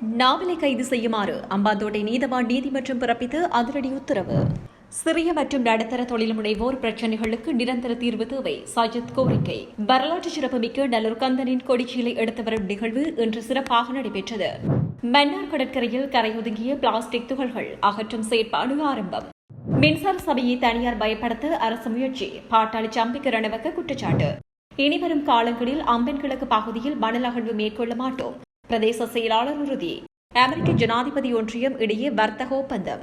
நாவலை கைது செய்யுமாறு அம்பாந்தோட்டை நீதவான் நீதிமன்றம் பிறப்பித்து அதிரடி உத்தரவு. சிறிய மற்றும் நடுத்தர தொழில் முனைவோர் பிரச்சனைகளுக்கு நிரந்தர தீர்வு தேவை. சஜித் கோரிக்கை. வரலாற்று சிறப்புமிக்க நல்லூர் கந்தனின் கொடிச்சீலை எடுத்து வரும் நிகழ்வு இன்று சிறப்பாக நடைபெற்றது. மன்னார் கடற்கரையில் கரையொதுங்கிய பிளாஸ்டிக் துகள்கள் அகற்றும் செயற்பாடு ஆரம்பம். மின்சார சபையை தனியார் பயப்படுத்த அரசு முயற்சி. பாட்டாளி சம்பிக்க ரணவக்க குற்றச்சாட்டு. இனிவரும் காலங்களில் அம்பன் கிழக்கு பகுதியில் மணல் அகழ்வு மேற்கொள்ள மாட்டோம். பிரதேச செயலாளர் உறுதி. அமெரிக்க ஜனாதிபதி ஒன்றியம் இடையே வர்த்தக ஒப்பந்தம்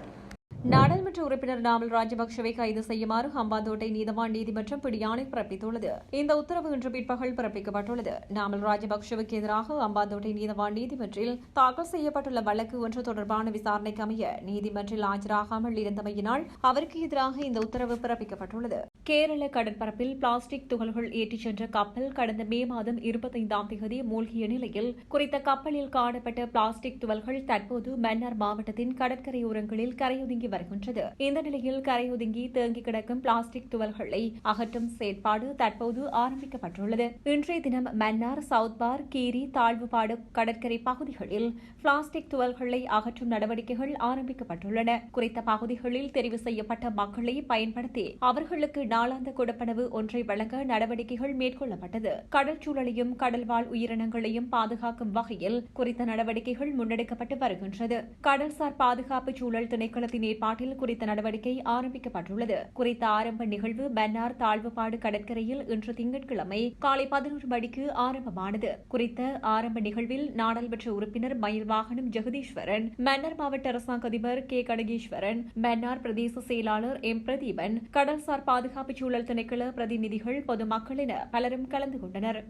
நாடாளுமன்ற உறுப்பினர் நாமல் ராஜபக்சவை கைது செய்யுமாறு ஹம்பாந்தோட்டை நீதவான் நீதிமன்றம் பிடியாணை பிறப்பித்துள்ளது. இந்த உத்தரவு இன்று பிற்பகல் பிறப்பிக்கப்பட்டுள்ளது. நாமல் ராஜபக்சவுக்கு எதிராக ஹம்பாந்தோட்டை நீதவான் நீதிமன்றில் தாக்கல் செய்யப்பட்டுள்ள வழக்கு ஒன்று தொடர்பான விசாரணைக்கு அமைய நீதிமன்றில் ஆஜராகாமல் இருந்தமையினால் அவருக்கு எதிராக இந்த உத்தரவு பிறப்பிக்கப்பட்டுள்ளது. கேரள கடற்பரப்பில் பிளாஸ்டிக் துகள்கள் ஏற்றிச் சென்ற கப்பல் கடந்த மே மாதம் இருபத்தைந்தாம் தேதி மூழ்கிய நிலையில் குறித்த கப்பலில் காணப்பட்ட பிளாஸ்டிக் துகள்கள் தற்போது மன்னார் மாவட்டத்தின் கடற்கரையோரங்களில் கரையொதுங்கி வருகின்றது. இந்த நிலையில் கரையொதுங்கி தேங்கி கிடக்கும் பிளாஸ்டிக் துவல்களை அகற்றும் செயற்பாடு தற்போது ஆரம்பிக்கப்பட்டுள்ளது. இன்றைய தினம் மன்னார் சவுத் பார் கீரி தாழ்வுபாடு கடற்கரை பகுதிகளில் பிளாஸ்டிக் துவல்களை அகற்றும் நடவடிக்கைகள் ஆரம்பிக்கப்பட்டுள்ளன. குறித்த பகுதிகளில் தெரிவு செய்யப்பட்ட மக்களை பயன்படுத்தி அவர்களுக்கு நாளாந்த கொடுப்பனவு ஒன்றை வழங்க நடவடிக்கைகள் மேற்கொள்ளப்பட்டது. கடல் சூழலையும் கடல்வாழ் உயிரினங்களையும் பாதுகாக்கும் வகையில் குறித்த நடவடிக்கைகள் முன்னெடுக்கப்பட்டு வருகின்றது. கடல்சார் பாதுகாப்பு சூழல் திணைக்களத்தின் ஏற்பாட்டில் குறித்த நடவடிக்கை ஆரம்பிக்கப்பட்டுள்ளது. குறித்த ஆரம்ப நிகழ்வு மன்னார் தாழ்வுபாடு கடற்கரையில் இன்று திங்கட்கிழமை காலை பதினோரு மணிக்கு ஆரம்பமானது. குறித்த ஆரம்ப நிகழ்வில் நாடாளுமன்ற உறுப்பினர் மயில் வாகனம் ஜெகதீஸ்வரன் மன்னார் மாவட்ட அரசாங்க அதிபர் கே. கடகீஸ்வரன் மன்னார் பிரதேச செயலாளர் எம். பிரதீபன் கடல்சார் பாதுகாப்பு சூழல் திணைக்கள பிரதிநிதிகள் பொதுமக்கள் என பலரும் கலந்து கொண்டனர்.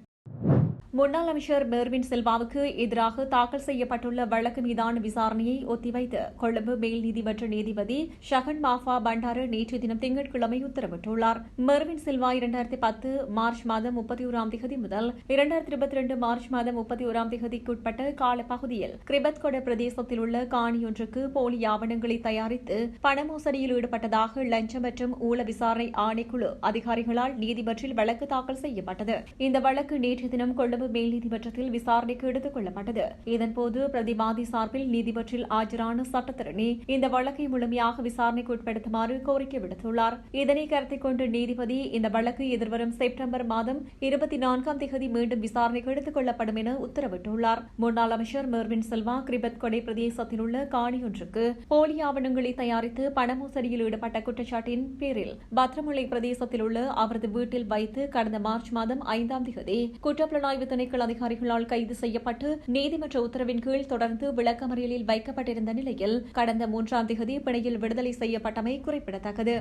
முன்னாள் அமைச்சர் மெர்வின் செல்வாவுக்கு எதிராக தாக்கல் செய்யப்பட்டுள்ள வழக்கு மீதான விசாரணையை ஒத்திவைத்து கொழும்பு மேல் நீதிமன்ற நீதிபதி ஷகன் மாஃபா பண்டாரு நேற்று தினம் திங்கட்கிழமை உத்தரவிட்டுள்ளார். மெர்வின் செல்வா இரண்டாயிரத்தி பத்து மார்ச் மாதம் முப்பத்தி ஓராம் தேதி முதல் இரண்டாயிரத்தி இருபத்தி இரண்டு மார்ச் மாதம் முப்பத்தி ஓராம் தேதிக்குட்பட்ட காலப்பகுதியில் கிரிபத்கொட பிரதேசத்தில் உள்ள காணியொன்றுக்கு போலி ஆவணங்களை தயாரித்து பண மோசடியில் ஈடுபட்டதாக லஞ்சம் மற்றும் ஊழ விசாரணை ஆணைக்குழு அதிகாரிகளால் நீதிமன்றில் வழக்கு தாக்கல் செய்யப்பட்டது. இந்த வழக்கு நேற்று தினம் கொழும்பு கொழும்பு மேல் நீதிமன்றத்தில் விசாரணைக்கு எடுத்துக் கொள்ளப்பட்டது. இதன்போது பிரதிவாதி சார்பில் நீதிமன்றில் ஆஜரான சட்டத்தரணி இந்த வழக்கை முழுமையாக விசாரணைக்கு உட்படுத்துமாறு கோரிக்கை விடுத்துள்ளார். இதனை கருத்தில் கொண்டு நீதிபதி இந்த வழக்கு எதிர்வரும் செப்டம்பர் மாதம் இருபத்தி நான்காம் தேதி மீண்டும் விசாரணைக்கு எடுத்துக் கொள்ளப்படும் என உத்தரவிட்டுள்ளார். முன்னாள் அமைச்சர் மெர்வின் செல்வா கிரிபத் கொடை பிரதேசத்தில் உள்ள காணியொன்றுக்கு போலி ஆவணங்களை தயாரித்து பண மோசடியில் ஈடுபட்ட குற்றச்சாட்டின் பேரில் பத்ரமுல்லை பிரதேசத்தில் உள்ள அவரது வீட்டில் வைத்து கடந்த மார்ச் மாதம் ஐந்தாம் தேதி குற்றப்புலனாய்வு திணைக்கள அதிகாரிகளால் கைது செய்யப்பட்டு நீதிமன்ற உத்தரவின் கீழ் தொடர்ந்து விளக்கமறியலில் வைக்கப்பட்டிருந்த நிலையில் கடந்த மூன்றாம் தேதி பிணையில் விடுதலை செய்யப்பட்டமை குறிப்பிடத்தக்கது.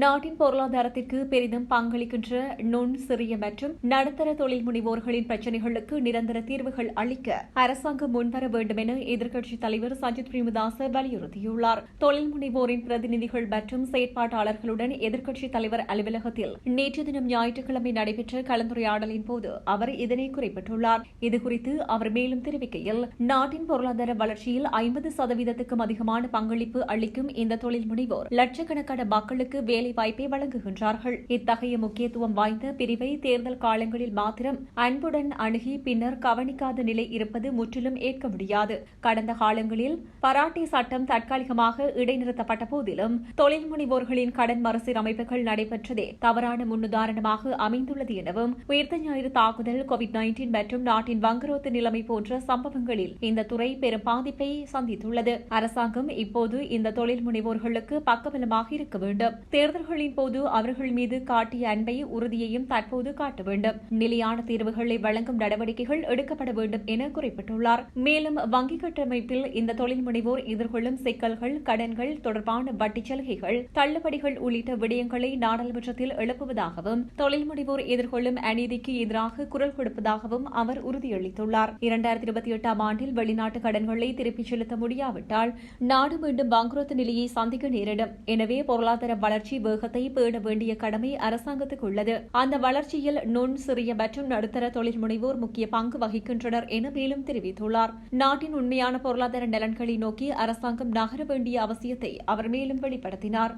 நாட்டின் பொருளாதாரத்திற்கு பெரிதும் பங்களிக்கின்ற நுண் சிறிய மற்றும் நடுத்தர தொழில் முனைவோர்களின் பிரச்சினைகளுக்கு நிரந்தர தீர்வுகள் அளிக்க அரசாங்கம் முன்வர வேண்டும் என எதிர்க்கட்சித் தலைவர் சஜித் பிரேமதாச வலியுறுத்தியுள்ளார். தொழில் முனைவோரின் பிரதிநிதிகள் மற்றும் செயற்பாட்டாளர்களுடன் எதிர்க்கட்சித் தலைவர் அலுவலகத்தில் நேற்று தினம் ஞாயிற்றுக்கிழமை நடைபெற்ற கலந்துரையாடலின் போது அவர் இதனை குறிப்பிட்டுள்ளார். இதுகுறித்து அவர் மேலும் தெரிவிக்கையில் நாட்டின் பொருளாதார வளர்ச்சியில் ஐம்பது சதவீதத்துக்கும் அதிகமான பங்களிப்பு அளிக்கும் இந்த தொழில் முனைவோர் லட்சக்கணக்கான மக்களுக்கு வேலை வேலைவாய்ப்பை வழங்குகின்றார்கள். இத்தகைய முக்கியத்துவம் வாய்ந்த பிரிவை தேர்தல் காலங்களில் மாத்திரம் அன்புடன் அணுகி பின்னர் கவனிக்காத நிலை இருப்பது முற்றிலும் ஏற்க முடியாது. கடந்த காலங்களில் பராட்டி சட்டம் தற்காலிகமாக இடைநிறுத்தப்பட்ட போதிலும் தொழில் முனைவோர்களின் கடன் மறுசீரமைப்புகள் நடைபெற்றதே தவறான முன்னுதாரணமாக அமைந்துள்ளது எனவும் உயிர்த்த ஞாயிறு தாக்குதல் கோவிட் நைன்டீன் மற்றும் நாட்டின் வங்குரோத்து நிலைமை போன்ற சம்பவங்களில் இந்த துறை பெரும் பாதிப்பை சந்தித்துள்ளது. அரசாங்கம் இப்போது இந்த தொழில் முனைவோர்களுக்கு பக்கபலமாக இருக்க வேண்டும். தேர்தல்களின் போது அவர்கள் மீது காட்டிய அன்பை உறுதியையும் தற்போது காட்ட வேண்டும். நிலையான தீர்வுகளை வழங்கும் நடவடிக்கைகள் எடுக்கப்பட வேண்டும் என குறிப்பிட்டுள்ளார். மேலும் வங்கி கட்டமைப்பில் இந்த தொழில் முனைவோர் எதிர்கொள்ளும் சிக்கல்கள் கடன்கள் தொடர்பான வட்டி சலுகைகள் தள்ளுபடிகள் உள்ளிட்ட விடயங்களை நாடாளுமன்றத்தில் எழுப்புவதாகவும் தொழில் முனைவோர் எதிர்கொள்ளும் அநீதிக்கு எதிராக குரல் கொடுப்பதாகவும் அவர் உறுதியளித்துள்ளார். இரண்டாயிரத்தி இருபத்தி எட்டாம் ஆண்டில் வெளிநாட்டு கடன்களை திருப்பிச் செலுத்த முடியாவிட்டால் நாடு மீண்டும் பங்குரோத்து நிலையை சந்திக்க நேரிடும். எனவே பொருளாதார வளர்ச்சி வேகத்தை பேண வேண்டிய கடமை அரசாங்கத்துக்கு உள்ளது அந்த வளர்ச்சியில் நுண் சிறிய மற்றும் நடுத்தர தொழில் முனைவோர் முக்கிய பங்கு வகிக்கின்றனர் என மேலும் தெரிவித்துள்ளார். நாட்டின் உண்மையான பொருளாதார நலன்களை நோக்கி அரசாங்கம் நகர வேண்டிய அவசியத்தை அவர் மேலும் வெளிப்படுத்தினார்.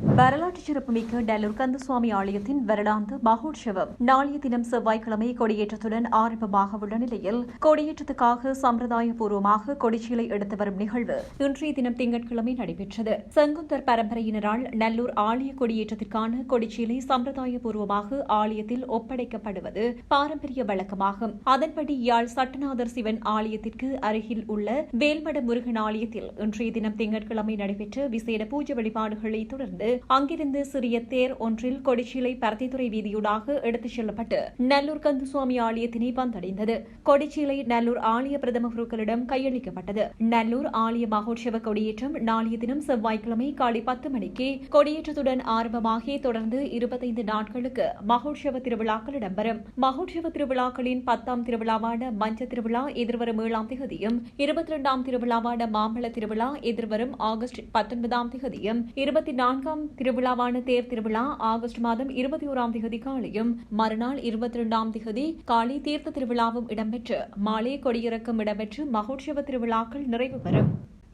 வரலாற்று சிறப்புமிக்க டல்லூர் கந்தசுவாமி ஆலயத்தின் வருடாந்த மகோற்சவம். நாளைய தினம் செவ்வாய்க்கிழமை கொடியேற்றத்துடன் ஆரம்பமாக உள்ள நிலையில் கொடியேற்றத்துக்காக சம்பிரதாய பூர்வமாக கொடிச்சீலை எடுத்து வரும் நிகழ்வு இன்றைய தினம் திங்கட்கிழமை நடைபெற்றது. செங்குந்தர் பரம்பரையினரால் நல்லூர் ஆலய கொடியேற்றத்திற்கான கொடிச்சீலை சம்பிரதாய பூர்வமாக ஆலயத்தில் ஒப்படைக்கப்படுவது பாரம்பரிய வழக்கமாகும். அதன்படி யாழ் சட்டநாதர் சிவன் ஆலயத்திற்கு அருகில் உள்ள வேல்மட முருகன் ஆலயத்தில் இன்றைய தினம் திங்கட்கிழமை நடைபெற்ற விசேட பூஜை வழிபாடுகளை தொடர்ந்து அங்கிருந்து சிறிய தேர் ஒன்றில் கொடிச்சிலை பரத்தித்துறை வீதியூடாக எடுத்துச் செல்லப்பட்டு நல்லூர் கந்தசுவாமி ஆலயத்தினை வந்தடைந்தது. கொடிச்சிலை நல்லூர் ஆலய பிரதம குருக்களிடம் கையளிக்கப்பட்டது. நல்லூர் ஆலய மகோற்சவ கொடியேற்றம் நாளைய தினம் செவ்வாய்க்கிழமை காலை பத்து மணிக்கு கொடியேற்றத்துடன் ஆரம்பமாகி தொடர்ந்து இருபத்தைந்து நாட்களுக்கு மகோற்சவ திருவிழாக்கள் இடம்பெறும். மகோற்சவ திருவிழாக்களின் பத்தாம் திருவிழாவான மஞ்ச திருவிழா எதிர்வரும் ஏழாம் திகதியும் இருபத்தி இரண்டாம் திருவிழாவான மாம்பழ திருவிழா எதிர்வரும் ஆகஸ்ட் பத்தொன்பதாம் திகதியும் இருபத்தி நான்காம் திருவிழாவான தேர் திருவிழா ஆகஸ்ட் மாதம் இருபத்தி ஓராம் திகதி காலையும் மறுநாள் இருபத்தி இரண்டாம் திகதி காலை தீர்த்த திருவிழாவும் இடம்பெற்று மாலை கொடியிறக்கம் இடம்பெற்று மகோற்சவ திருவிழாக்கள் நிறைவு பெறும்.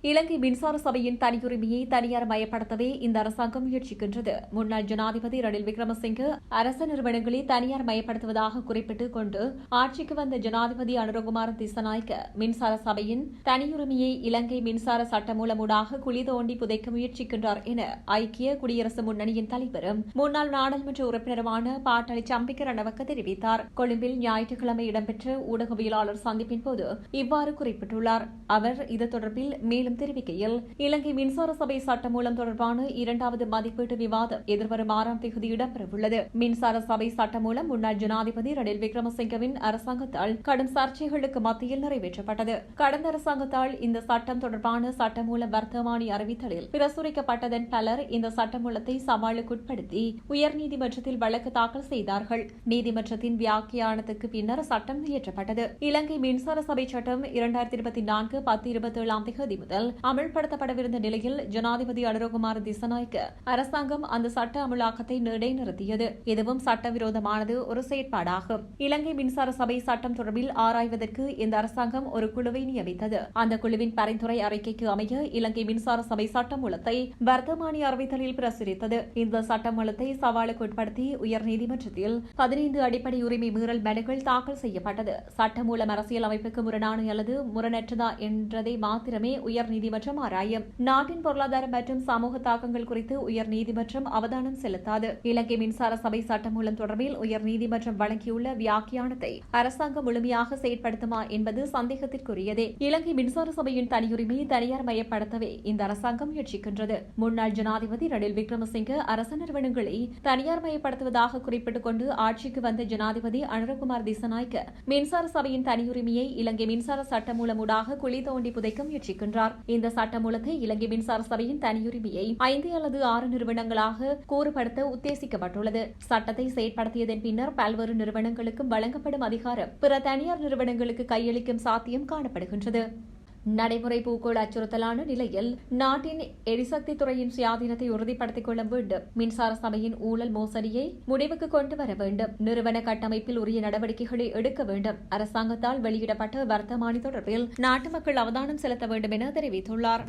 இலங்கை மின்சார சபையின் தனியுரிமையை தனியார் மயப்படுத்தவே இந்த அரசாங்கம் முயற்சிக்கின்றது. முன்னாள் ஜனாதிபதி ரணில் விக்ரமசிங்கே அரசு நிறுவனங்களை தனியார் மயப்படுத்துவதாக குறிப்பிட்டுக் கொண்டு ஆட்சிக்கு வந்த ஜனாதிபதி அனுரகுமார் திசநாய்க்க மின்சார சபையின் தனியுரிமையை இலங்கை மின்சார சட்டமூலமூடாக குழி தோண்டி புதைக்க முயற்சிக்கின்றார் என ஐக்கிய குடியரசு முன்னணியின் தலைவரும் முன்னாள் நாடாளுமன்ற உறுப்பினருமான பாட்டாளி சம்பிக்க ரணவக்க தெரிவித்தார். கொழும்பில் ஞாயிற்றுக்கிழமை இடம்பெற்ற ஊடகவியலாளர் சந்திப்பின் போது இவ்வாறு குறிப்பிட்டுள்ளார். அவர் இது தொடர்பில் மேலும் தெரிவிக்கையில் இலங்கை மின்சார சபை சட்டமூலம் தொடர்பான இரண்டாவது மதிப்பீட்டு விவாதம் எதிர்வரும் ஆறாம் தேதி இடம்பெறவுள்ளது. மின்சார சபை சட்டமூலம் முன்னாள் ஜனாதிபதி ரணில் விக்ரமசிங்கவின் அரசாங்கத்தால் கடும் சர்ச்சைகளுக்கு மத்தியில் நிறைவேற்றப்பட்டது. கடந்த அரசாங்கத்தால் இந்த சட்டம் தொடர்பான சட்டமூல வர்த்தமானி அறிவித்தலில் பிரசுரிக்கப்பட்டதன் பலர் இந்த சட்டமூலத்தை சவாலுக்குட்படுத்தி உயர்நீதிமன்றத்தில் வழக்கு தாக்கல் செய்தார்கள். நீதிமன்றத்தின் வியாக்கியானத்துக்கு பின்னர் சட்டம் இயற்றப்பட்டது. இலங்கை மின்சார சபை சட்டம் இரண்டாயிரத்தி இருபத்தி நான்கு பத்து இருபத்தி ஏழாம் தேதி முதல் அமல்படுத்தப்படவிருந்த நிலையில் ஜனாதிபதி அனுரகுமார் திசநாய்க்கு அரசாங்கம் அந்த சட்ட அமலாக்கத்தை இடைநிறுத்தியது இதுவும் சட்டவிரோதமானது ஒரு செயற்பாடாகும். இலங்கை மின்சார சபை சட்டம் தொடர்பில் ஆராய்வதற்கு இந்த அரசாங்கம் ஒரு குழுவை நியமித்தது. அந்த குழுவின் பரிந்துரை அறிக்கைக்கு அமைய இலங்கை மின்சார சபை சட்டமூலத்தை வர்த்தமானி அறிவித்தலில் பிரசுரித்தது. இந்த சட்டமூலத்தை சவாலுக்கு உட்படுத்தி உயர்நீதிமன்றத்தில் பதினைந்து அடிப்படை உரிமை மீறல் மனுக்கள் தாக்கல் செய்யப்பட்டது. சட்டமூலம் அரசியல் அமைப்புக்கு முரணான அல்லது முரணற்றதா என்றதை மாத்திரமே உயர் உயர்நீதிமன்றம் ஆராயும். நாட்டின் பொருளாதார மற்றும் சமூக தாக்கங்கள் குறித்து உயர்நீதிமன்றம் அவதானம் செலுத்தாது. இலங்கை மின்சார சபை சட்டமூலம் தொடர்பில் உயர்நீதிமன்றம் வழங்கியுள்ள வியாக்கியானத்தை அரசாங்கம் முழுமையாக செயற்படுத்துமா என்பது சந்தேகத்திற்குரியதே. இலங்கை மின்சார சபையின் தனியுரிமையை தனியார் மயப்படுத்தவே இந்த அரசாங்கம் முயற்சிக்கின்றது. முன்னாள் ஜனாதிபதி ரணில் விக்ரமசிங்க அரச நிறுவனங்களை தனியார் மயப்படுத்துவதாக குறிப்பிட்டுக் கொண்டு ஆட்சிக்கு வந்த ஜனாதிபதி அனுரகுமார் திசநாய்க்கு மின்சார சபையின் தனியுரிமையை இலங்கை மின்சார சட்டமூலமூடாக குழி தோண்டி புதைக்க முயற்சிக்கின்றார். இந்த சட்டமூலத்தை இலங்கை மின்சார சபையின் தனியுரிமையை ஐந்து அல்லது ஆறு நிறுவனங்களாக கூறுபடுத்த உத்தேசிக்கப்பட்டுள்ளது. சட்டத்தை செயற்படுத்தியதன் பின்னர் பல்வேறு நிறுவனங்களுக்கும் வழங்கப்படும் அதிகாரம் பிற தனியார் நிறுவனங்களுக்கு கையளிக்கும் சாத்தியம் காணப்படுகின்றது. நடைமுறை பூக்கோள் அச்சுறுத்தலான நிலையில் நாட்டின் எரிசக்தி துறையின் சுயாதீனத்தை உறுதிப்படுத்திக் கொள்ள வேண்டும். மின்சார சபையின் ஊழல் மோசடியை முடிவுக்கு கொண்டு வர வேண்டும். நிறுவன கட்டமைப்பில் உரிய நடவடிக்கைகளை எடுக்க வேண்டும். அரசாங்கத்தால் வெளியிடப்பட்ட வர்த்தமானி தொடர்பில் நாட்டு மக்கள் அவதானம் செலுத்த வேண்டும் என தெரிவித்துள்ளார்.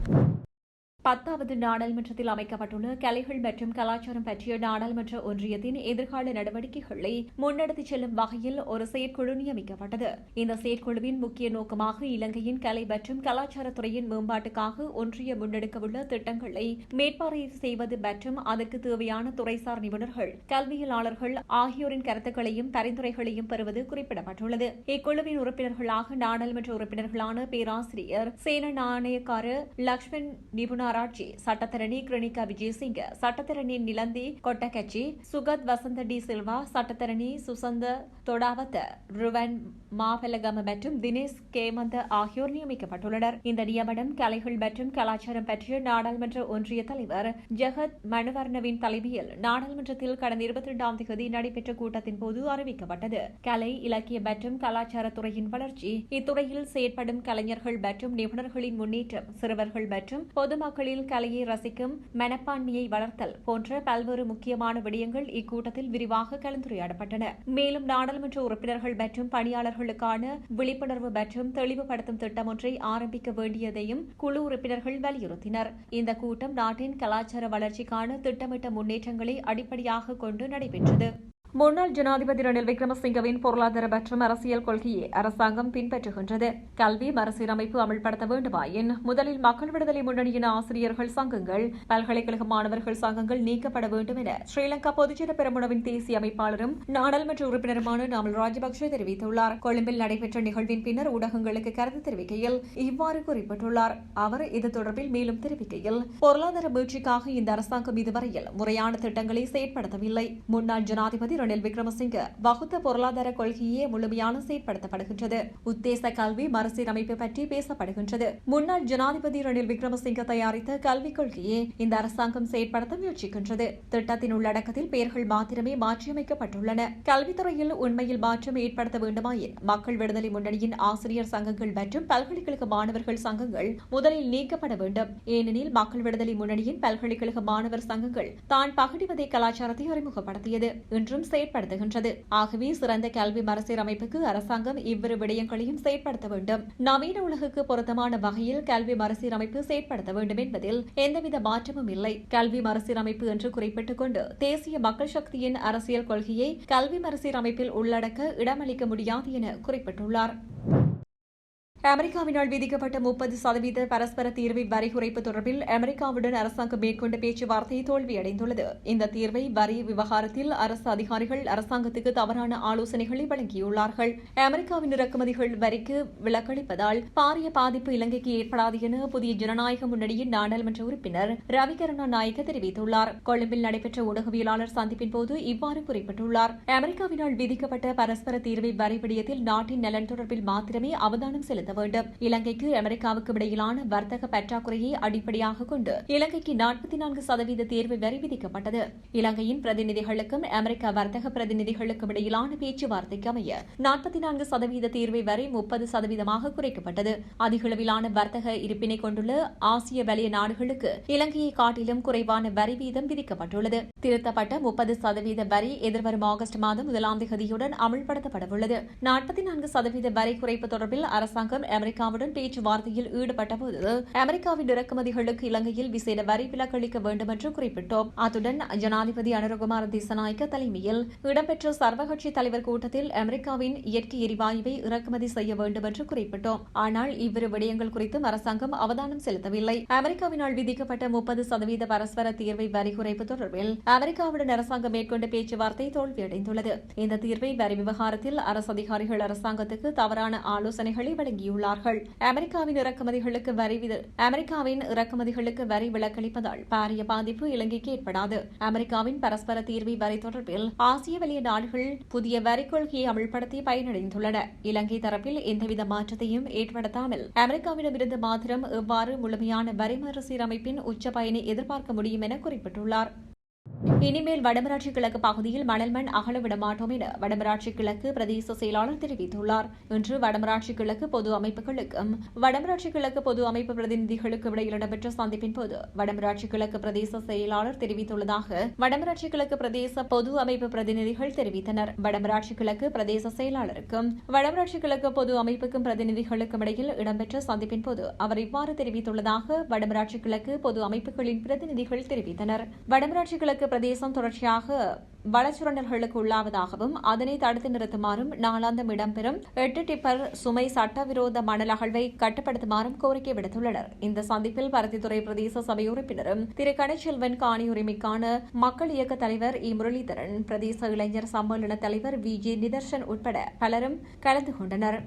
பத்தாவது நாடாளுமன்றத்தில் அமைக்கப்பட்டுள்ள கலைகள் மற்றும் கலாச்சாரம் பற்றிய நாடாளுமன்ற ஒன்றியத்தின் எதிர்கால நடவடிக்கைகளை முன்னெடுத்துச் செல்லும் வகையில் ஒரு செயற்குழு நியமிக்கப்பட்டது. இந்த செயற்குழுவின் முக்கிய நோக்கமாக இலங்கையின் கலை மற்றும் கலாச்சாரத்துறையின் மேம்பாட்டுக்காக ஒன்றிய முன்னெடுக்கவுள்ள திட்டங்களை மேற்பார்வை செய்வது மற்றும் அதற்கு தேவையான துறைசார் நிபுணர்கள் கல்வியலாளர்கள் ஆகியோரின் கருத்துக்களையும் பரிந்துரைகளையும் பெறுவது குறிப்பிடப்பட்டுள்ளது. இக்குழுவின் உறுப்பினர்களாக நாடாளுமன்ற உறுப்பினர்களான பேராசிரியர் சேன நாணயக்காரர் லக்ஷ்மண் நிபுணர் நகராட்சி சட்டத்தரணி கிருணிகா விஜயசிங்க சட்டத்தரணி நிலந்தி கொட்டகச்சி சுகத் வசந்த டி சில்வா சட்டத்தரணி சுசந்த தொடாவத்த ருவன் மாபெலகம மற்றும் தினேஷ் கேமந்த ஆகியோர் நியமிக்கப்பட்டுள்ளனர். இந்த நியமனம் கலைகள் மற்றும் கலாச்சாரம் பற்றிய நாடாளுமன்ற ஒன்றிய தலைவர் ஜெகத் மனுவர்ணவின் தலைமையில் நாடாளுமன்றத்தில் கடந்த இருபத்தி இரண்டாம் தேதி நடைபெற்ற கூட்டத்தின் போது அறிவிக்கப்பட்டது. கலை இலக்கிய மற்றும் கலாச்சாரத்துறையின் வளர்ச்சி இத்துறையில் செயற்படும் கலைஞர்கள் மற்றும் நிபுணர்களின் முன்னேற்றம் சிறுவர்கள் மற்றும் பொதுமக்களின் குழந்தைகளில் கலையை ரசிக்கும் மனப்பான்மையை வளர்த்தல் போன்ற பல்வேறு முக்கியமான விடயங்கள் இக்கூட்டத்தில் விரிவாக கலந்துரையாடப்பட்டன. மேலும் நாடாளுமன்ற உறுப்பினர்கள் மற்றும் பணியாளர்களுக்கான விழிப்புணர்வு மற்றும் தெளிவுபடுத்தும் திட்டம் ஒன்றை ஆரம்பிக்க வேண்டியதையும் குழு உறுப்பினர்கள் வலியுறுத்தினர். இந்த கூட்டம் நாட்டின் கலாச்சார வளர்ச்சிக்கான திட்டமிட்ட முன்னேற்றங்களை அடிப்படையாக கொண்டு நடைபெற்றது. முன்னாள் ஜனாதிபதி ரணில் விக்ரமசிங்கவின் பொருளாதார மற்றும் அரசியல் கொள்கையை அரசாங்கம் பின்பற்றுகின்றது. கல்வி மறுசீரமைப்பு அமல்படுத்த வேண்டுமாயின் முதலில் மக்கள் விடுதலை முன்னணியின் ஆசிரியர்கள் சங்கங்கள் பல்கலைக்கழக மாணவர்கள் சங்கங்கள் நீக்கப்பட வேண்டும் என ஸ்ரீலங்கா பொதுஜன பெருமுனவின் தேசிய அமைப்பாளரும் நாடாளுமன்ற உறுப்பினருமான நாமல் ராஜபக்சே தெரிவித்துள்ளார். கொழும்பில் நடைபெற்ற நிகழ்வின் பின்னர் ஊடகங்களுக்கு கருத்து தெரிவிக்கையில் இவ்வாறு குறிப்பிட்டுள்ளார். அவர் இது தொடர்பில் மேலும் தெரிவிக்கையில் பொருளாதார வீழ்ச்சிக்காக இந்த அரசாங்கம் இதுவரையில் முறையான திட்டங்களை செயற்படுத்தவில்லை. முன்னாள் ஜனாதிபதி ரணில் விக்ரமசிங்க வகுத்த பொருளாதார கொள்கையே முழுமையான செயற்படுத்தப்படுகின்றது உத்தேச கல்வி மறுசீரமைப்பு பற்றி பேசப்படுகின்றது. முன்னாள் ஜனாதிபதி ரணில் விக்ரமசிங்க தயாரித்த கல்விக் கொள்கையே இந்த அரசாங்கம் செயற்படுத்த முயற்சிக்கின்றது. திட்டத்தின் உள்ளடக்கத்தில் பெயர்கள் மாத்திரமே மாற்றியமைக்கப்பட்டுள்ளன. கல்வித்துறையில் உண்மையில் மாற்றம் ஏற்படுத்த வேண்டுமாயின் மக்கள் விடுதலை முன்னணியின் ஆசிரியர் சங்கங்கள் மற்றும் பல்கலைக்கழக மாணவர்கள் சங்கங்கள் முதலில் நீக்கப்பட வேண்டும். ஏனெனில் மக்கள் விடுதலை முன்னணியின் பல்கலைக்கழக மாணவர் சங்கங்கள் தான் பகடிவதை கலாச்சாரத்தை அறிமுகப்படுத்தியது. இன்றும் செயற்படுத்துகின்றது. ஆகவே சிறந்த கல்வி மறுசீரமைப்புக்கு அரசாங்கம் இவ்விரு விடயங்களையும் செயற்படுத்த வேண்டும். நவீன உலகுக்கு பொருத்தமான வகையில் கல்வி மறுசீரமைப்பு செயற்படுத்த வேண்டும் என்பதில் எந்தவித மாற்றமும் இல்லை. கல்வி மறுசீரமைப்பு என்று குறிப்பிட்டுக் கொண்டு தேசிய மக்கள் சக்தியின் அரசியல் கொள்கையை கல்வி மறுசீரமைப்பில் உள்ளடக்க இடமளிக்க முடியாது என குறிப்பிட்டுள்ளார். அமெரிக்காவினால் விதிக்கப்பட்ட முப்பது சதவீத பரஸ்பர தீர்வை வரி குறைப்பு தொடர்பில் அமெரிக்காவுடன் அரசாங்கம் மேற்கொண்ட பேச்சுவார்த்தை தோல்வியடைந்துள்ளது. இந்த தீர்வை வரி விவகாரத்தில் அரசு அதிகாரிகள் அரசாங்கத்துக்கு தவறான ஆலோசனைகளை வழங்கியுள்ளார்கள். அமெரிக்காவின் இறக்குமதிகள் வரிக்கு விலக்களிப்பதால் பாரிய பாதிப்பு இலங்கைக்கு ஏற்படாது என புதிய ஜனநாயக முன்னணியின் நாடாளுமன்ற உறுப்பினர் ரவிகரணா நாயக்க தெரிவித்துள்ளார். கொழும்பில் நடைபெற்ற ஊடகவியலாளர் சந்திப்பின் போது இவ்வாறு குறிப்பிட்டுள்ளார். அமெரிக்காவினால் விதிக்கப்பட்ட பரஸ்பர தீர்வை வரி விடயத்தில் நாட்டின் நலன் தொடர்பில் மாத்திரமே அவதானம் செலுத்த வேண்டும். இலங்கைக்கு அமெரிக்காவுக்கு இடையிலான வர்த்தக பற்றாக்குறையை அடிப்படையாக கொண்டு இலங்கைக்கு நாற்பத்தி நான்கு சதவீத தேர்வு வரி விதிக்கப்பட்டது. இலங்கையின் பிரதிநிதிகளுக்கும் அமெரிக்க வர்த்தக பிரதிநிதிகளுக்கும் இடையிலான பேச்சுவார்த்தைக்கு அமைய நாற்பத்தி நான்கு சதவீத தேர்வை வரை முப்பது சதவீதமாக குறைக்கப்பட்டது. அதிகளவிலான வர்த்தக இருப்பினை கொண்டுள்ள ஆசிய வலய நாடுகளுக்கு இலங்கையை காட்டிலும் குறைவான வரி வீதம் விதிக்கப்பட்டுள்ளது. திருத்தப்பட்ட முப்பது சதவீத வரி எதிர்வரும் ஆகஸ்ட் மாதம் முதலாம் தேதியுடன் அமல்படுத்தப்படவுள்ளது. நாற்பத்தி நான்கு சதவீத வரி குறைப்பு தொடர்பில் அரசாங்கம் அமெரிக்காவுடன் பேச்சுவார்த்தையில் ஈடுபட்டபோது அமெரிக்காவின் இறக்குமதிகளுக்கு இலங்கையில் விசேட வரி விலக்களிக்க வேண்டும் என்று குறிப்பிட்டோம். அத்துடன் ஜனாதிபதி அனுரகுமார் திசநாயக்க தலைமையில் இடம்பெற்ற சர்வகட்சி தலைவர் கூட்டத்தில் அமெரிக்காவின் இயற்கை எரிவாயுவை இறக்குமதி செய்ய வேண்டும் என்று குறிப்பிட்டோம். ஆனால் இவ்விரு விடயங்கள் குறித்தும் அரசாங்கம் அவதானம் செலுத்தவில்லை. அமெரிக்காவினால் விதிக்கப்பட்ட முப்பது சதவீத பரஸ்பர தீர்வை வரி குறைப்பு தொடர்பில் அமெரிக்காவுடன் அரசாங்கம் மேற்கொண்ட பேச்சுவார்த்தை தோல்வியடைந்துள்ளது. இந்த தீர்வை வரி விவகாரத்தில் அரசு அதிகாரிகள் அரசாங்கத்துக்கு தவறான ஆலோசனைகளை வழங்கியுள்ளனர். வழங்கியுள்ளார்கள் அமெரிக்காவின் இறக்குமதிகளுக்கு வரி அமெரிக்காவின் இறக்குமதிகளுக்கு வரி விலக்களிப்பதால் பாரிய பாதிப்பு இலங்கைக்கு ஏற்படாது. அமெரிக்காவின் பரஸ்பர தீர்வை வரி தொடர்பில் ஆசிய வலிய நாடுகள் புதிய வரி கொள்கையை அமல்படுத்தி பயனடைந்துள்ளன. இலங்கை தரப்பில் எந்தவித மாற்றத்தையும் ஏற்படுத்தாமல் அமெரிக்காவிடமிருந்து மாத்திரம் எவ்வாறு முழுமையான வரி மறுசீரமைப்பின் உச்ச பயனை எதிர்பார்க்க முடியும் என குறிப்பிட்டுள்ளார். இனிமேல் வடமராட்சி கிழக்கு பகுதியில் மணல் மண் அகல விடமாட்டோம் என வடமராட்சி கிழக்கு பிரதேச செயலாளர் தெரிவித்துள்ளார் இன்று வடமராட்சி கிழக்கு பொது அமைப்புகளுக்கும் வடமராட்சி கிழக்கு பொது அமைப்பு பிரதிநிதிகளுக்கும் இடையில் இடம்பெற்ற சந்திப்பின் போது வடமராட்சி கிழக்கு பிரதேச செயலாளர் தெரிவித்துள்ளதாக வடமராட்சி கிழக்கு பிரதேச பொது அமைப்பு பிரதிநிதிகள் தெரிவித்தனர் வடமராட்சி கிழக்கு பிரதேச செயலாளருக்கும் வடமராட்சி கிழக்கு பொது அமைப்புக்கும் பிரதிநிதிகளுக்கும் இடையில் இடம்பெற்ற சந்திப்பின் போது அவர் இவ்வாறு தெரிவித்துள்ளதாக வடமராட்சி கிழக்கு பொது அமைப்புகளின் பிரதிநிதிகள் தெரிவித்தனர் வடமராட்சி கிழக்கு பிரதேசம் தொடர்ச்சியாக வளச்சுரண்டல்களுக்கு உள்ளாவதாகவும் அதனை தடுத்து நிறுத்துமாறும் நாளாந்தம் இடம்பெறும் எட்டு டிப்பர் சுமை சட்டவிரோத மணல் அகழ்வை கட்டுப்படுத்துமாறும் கோரிக்கை விடுத்துள்ளனர். இந்த சந்திப்பில் பருத்தித்துறை பிரதேச சபை உறுப்பினரும் திரு கனிச்செல்வன் காணி உரிமைக்கான மக்கள் இயக்க தலைவர் இ. முரளிதரன் பிரதேச இளைஞர் சம்மேளன தலைவர் வி. ஜி. நிதர்ஷன் உட்பட பலரும் கலந்து கொண்டனர்.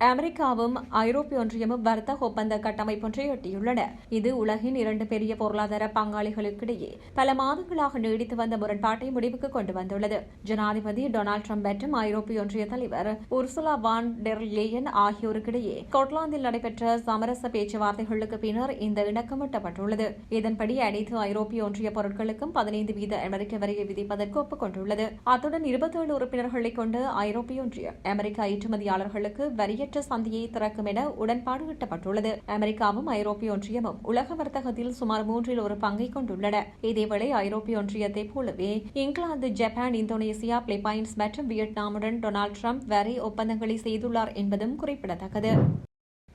அமெரிக்காவும் ஐரோப்பிய ஒன்றியமும் வர்த்தக ஒப்பந்த கட்டமைப்பொன்றை எட்டியுள்ளன. இது உலகின் இரண்டு பெரிய பொருளாதார பங்காளிகளுக்கிடையே பல மாதங்களாக நீடித்து வந்த முரண்பாட்டை முடிவுக்கு கொண்டு வந்துள்ளது. ஜனாதிபதி டொனால்டு ட்ரம்ப் மற்றும் ஐரோப்பிய ஒன்றிய தலைவர் உர்சுலா வான் டெர் லேயன் ஆகியோருக்கிடையே ஸ்கொட்லாந்தில் நடைபெற்ற சமரச பேச்சுவார்த்தைகளுக்கு பின்னர் இந்த இணக்கம் எட்டப்பட்டுள்ளது. இதன்படி அனைத்து ஐரோப்பிய ஒன்றிய பொருட்களுக்கும் பதினைந்து வீத அமெரிக்க வரியை விதிப்பதற்கு ஒப்புக்கொண்டுள்ளது. அத்துடன் இருபத்தேழு உறுப்பினர்களை கொண்டு ஐரோப்பிய ஒன்றியம் அமெரிக்க ஏற்றுமதியாளர்களுக்கு வரிய தடையற்ற சந்தையை திறக்கும் என உடன்பாடு எட்டப்பட்டுள்ளது. அமெரிக்காவும் ஐரோப்பிய ஒன்றியமும் உலக வர்த்தகத்தில் சுமார் மூன்றில் ஒரு பங்கை கொண்டுள்ளன. இதேவேளை ஐரோப்பிய ஒன்றியத்தைப் போலவே இங்கிலாந்து ஜப்பான் இந்தோனேசியா பிலிப்பைன்ஸ் மற்றும் வியட்நாமுடன் டொனால்டு ட்ரம்ப் வரை ஒப்பந்தங்களை செய்துள்ளார் என்பதும் குறிப்பிடத்தக்கது.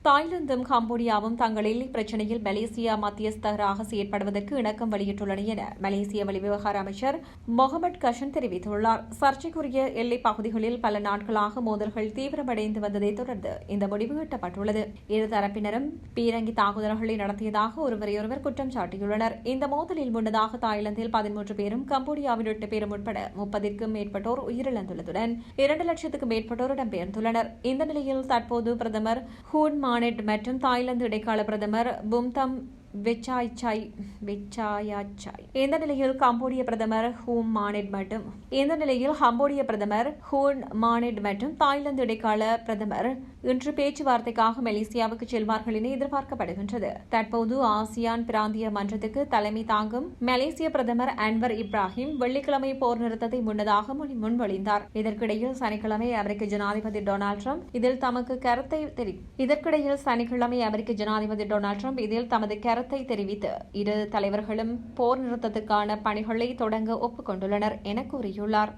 தாய்லாந்தும் கம்போடியாவும் தங்கள் எல்லை பிரச்சினையில் மலேசியா மத்தியஸ்தராக செயற்படுவதற்கு இணக்கம் வெளியிட்டுள்ளன என மலேசிய வெளிவிவகார அமைச்சர் முகமது கஷன் தெரிவித்துள்ளார். சர்ச்சைக்குரிய எல்லைப் பகுதிகளில் பல நாட்களாக மோதல்கள் தீவிரமடைந்து வந்ததைத் தொடர்ந்து இந்த முடிவு எட்டப்பட்டுள்ளது. இரு தரப்பினரும் பீரங்கி தாக்குதல்களை நடத்தியதாக ஒருவரையொருவர் குற்றம் சாட்டியுள்ளனர். இந்த மோதலில் முன்னதாக தாய்லாந்தில் பதிமூன்று பேரும் கம்போடியாவில் எட்டு பேரும் உட்பட முப்பதிற்கும் மேற்பட்டோர் உயிரிழந்துள்ளதுடன் இரண்டு லட்சத்துக்கும் மேற்பட்டோர் இடம்பெயர்ந்துள்ளனர். இந்த நிலையில் தற்போது பிரதமர் ஹூன் மானெட் மற்றும் தாய்லாந்து இடைக்கால பிரதமர் பும்தம் வெச்சாய்சாய் வெச்சாயாச்சாய் இந்த நிலையில் கம்போடிய பிரதமர் ஹூம் மானெட் மற்றும் இந்த நிலையில் கம்போடிய பிரதமர் ஹூன் மானெட் மற்றும் தாய்லாந்து இடைக்கால பிரதமர் இன்று பேச்சுவார்த்தைக்காக மலேசியாவுக்கு செல்வார்கள் என எதிர்பார்க்கப்படுகின்றது. தற்போது ஆசியான் பிராந்திய மன்றத்துக்கு தலைமை தாங்கும் மலேசிய பிரதமர் அன்வர் இப்ராஹிம் வெள்ளிக்கிழமை போர் நிறுத்தத்தை முன்னதாக மொழி முன்மொழிந்தார் இதற்கிடையில் சனிக்கிழமை அமெரிக்க ஜனாதிபதி டொனால்டு ட்ரம்ப் இதில் தமக்கு கருத்தை தெரி இதற்கிடையில் சனிக்கிழமை அமெரிக்க ஜனாதிபதி டொனால்டு ட்ரம்ப் இதில் தமது கருத்தை தெரிவித்து இரு தலைவர்களும் போர் நிறுத்தத்துக்கான பணிகளை தொடங்க ஒப்புக்கொண்டுள்ளனர் என கூறியுள்ளார்.